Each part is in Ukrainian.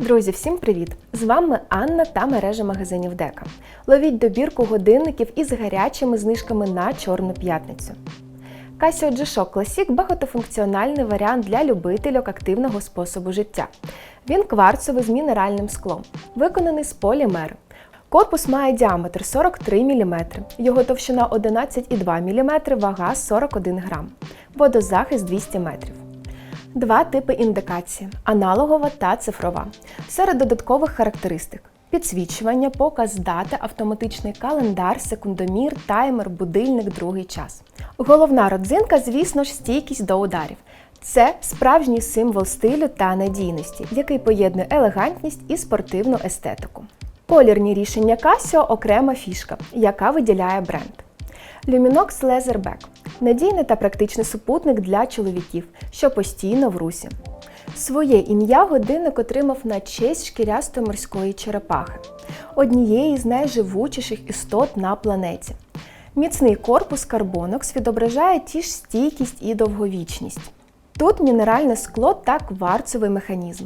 Друзі, всім привіт! З вами Анна та мережа магазинів Дека. Ловіть добірку годинників із гарячими знижками на Чорну п'ятницю. Casio G-Shock Classic – багатофункціональний варіант для любителів активного способу життя. Він кварцовий з мінеральним склом, виконаний з полімеру. Корпус має діаметр 43 мм, його товщина 11,2 мм, вага 41 грам, водозахист 200 метрів. Два типи індикації аналогова та цифрова. Серед додаткових характеристик: підсвічування, показ дати, автоматичний календар, секундомір, таймер, будильник, другий час. Головна родзинка, звісно ж, стійкість до ударів. Це справжній символ стилю та надійності, який поєднує елегантність і спортивну естетику. Колірні рішення Casio – окрема фішка, яка виділяє бренд. Luminox Leatherback – надійний та практичний супутник для чоловіків, що постійно в русі. Своє ім'я годинник отримав на честь шкірястої морської черепахи, однієї з найживучіших істот на планеті. Міцний корпус Carbonux відображає ті ж стійкість і довговічність. Тут мінеральне скло та кварцевий механізм.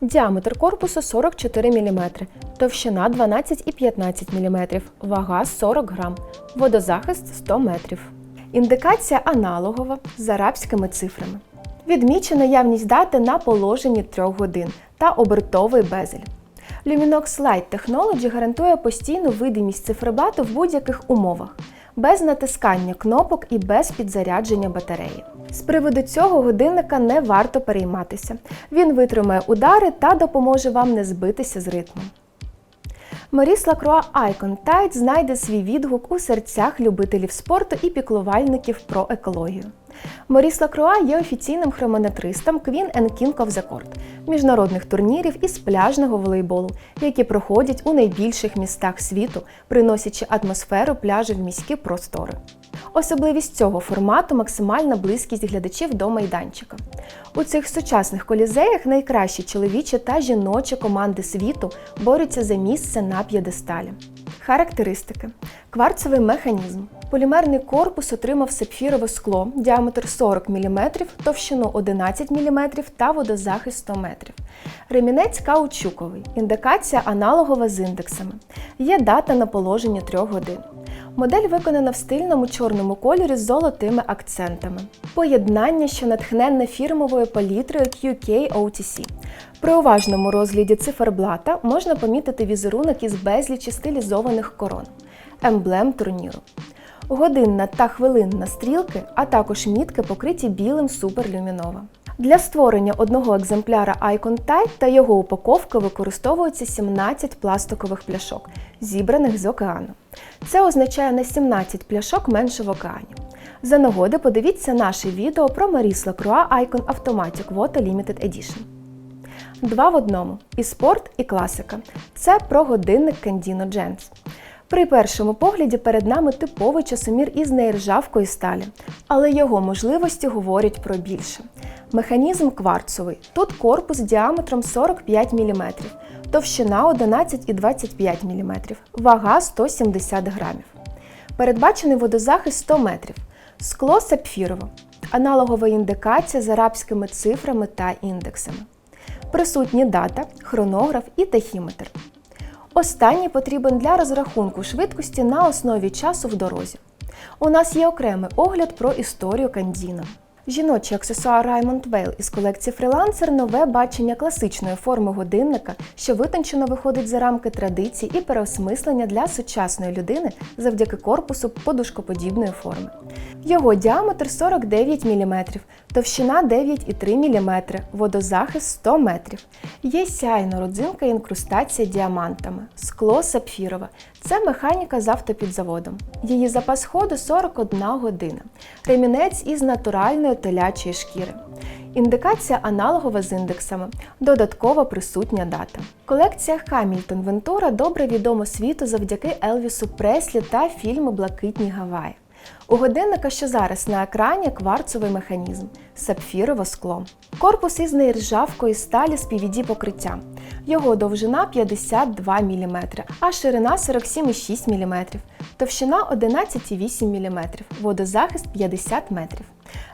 Діаметр корпусу 44 мм, товщина 12 і 15 мм, вага 40 г, водозахист 100 метрів. Індикація аналогова з арабськими цифрами. Відмічена наявність дати на положенні 3 годин та обертовий безель. Luminox Light Technology гарантує постійну видимість циферблату в будь-яких умовах, без натискання кнопок і без підзарядження батареї. З приводу цього годинника не варто перейматися. Він витримає удари та допоможе вам не збитися з ритмом. Моріс Лакруа Айкон Тайт знайде свій відгук у серцях любителів спорту і піклувальників про екологію. Моріс Лакруа є офіційним хронометристом Queen and King of the Court – міжнародних турнірів із пляжного волейболу, які проходять у найбільших містах світу, приносячи атмосферу пляжів в міські простори. Особливість цього формату максимальна близькість глядачів до майданчика. У цих сучасних колізеях найкращі чоловічі та жіночі команди світу борються за місце на п'єдесталі. Характеристики: кварцевий механізм. Полімерний корпус отримав сапфірове скло, діаметр 40 мм, товщину 11 мм та водозахист 100 метрів. Ремінець каучуковий, індикація аналогова з індексами. Є дата на положенні 3 годин. Модель виконана в стильному чорному кольорі з золотими акцентами. Поєднання, що натхненне фірмовою палітрою QK OTC. При уважному розгляді циферблата можна помітити візерунок із безлічі стилізованих корон, емблем турніру. Годинна та хвилинна стрілки, а також мітки покриті білим суперлюмінова. Для створення одного екземпляра Icon Tide та його упаковки використовується 17 пластикових пляшок, зібраних з океану. Це означає на 17 пляшок менше в океані. За нагоди подивіться наше відео про Maris Lacroix Icon Automatic Water Limited Edition. Два в одному і спорт, і класика. Це про годинник Candino Gens. При першому погляді перед нами типовий часомір із нержавкої сталі, але його можливості говорять про більше. Механізм кварцовий. Тут корпус діаметром 45 мм, товщина 11,25 мм, вага 170 грамів. Передбачений водозахист 100 метрів. Скло сапфірово. Аналогова індикація з арабськими цифрами та індексами. Присутні дата, хронограф і тахіметр. Останній потрібен для розрахунку швидкості на основі часу в дорозі. У нас є окремий огляд про історію Кандіна. Жіночий аксесуар Raymond Vale із колекції Freelancer – нове бачення класичної форми годинника, що витончено виходить за рамки традицій і переосмислення для сучасної людини завдяки корпусу подушкоподібної форми. Його діаметр 49 мм, товщина 9,3 мм, водозахист 100 метрів. Є сяйна родзинка і інкрустація діамантами, скло сапфірове. Це механіка з автопідзаводом. Її запас ходу 41 година. Ремінець із натуральної телячої шкіри. Індикація аналогова з індексами, додаткова присутня дата. Колекція Хамільтон Вентура добре відома світу завдяки Елвісу Преслі та фільму Блакитні Гаваї. У годинника, що зараз на екрані, кварцовий механізм, сапфірове скло. Корпус із нержавкої сталі з PVD покриттям. Його довжина 52 мм, а ширина 47,6 мм. Товщина 11,8 мм, водозахист 50 метрів.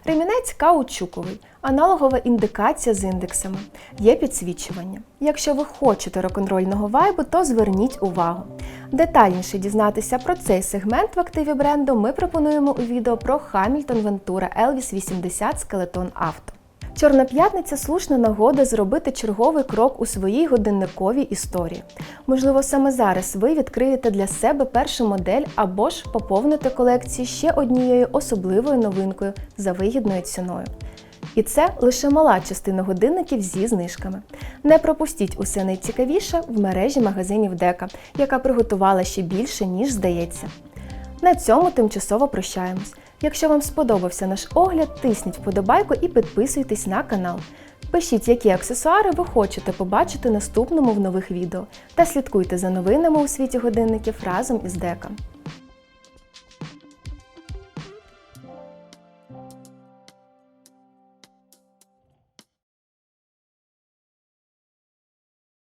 Ремінець каучуковий, аналогова індикація з індексами, є підсвічування. Якщо ви хочете рок-н-рольного вайбу, то зверніть увагу. Детальніше дізнатися про цей сегмент в активі бренду ми пропонуємо у відео про Hamilton Ventura Elvis 80 Skeleton Auto. Чорна п'ятниця слушна нагода зробити черговий крок у своїй годинниковій історії. Можливо, саме зараз ви відкриєте для себе першу модель або ж поповните колекцію ще однією особливою новинкою за вигідною ціною. І це лише мала частина годинників зі знижками. Не пропустіть усе найцікавіше в мережі магазинів Дека, яка приготувала ще більше, ніж здається. На цьому тимчасово прощаємось. Якщо вам сподобався наш огляд, тисніть вподобайку і підписуйтесь на канал. Пишіть, які аксесуари ви хочете побачити наступному в нових відео, та слідкуйте за новинами у світі годинників разом із Дека.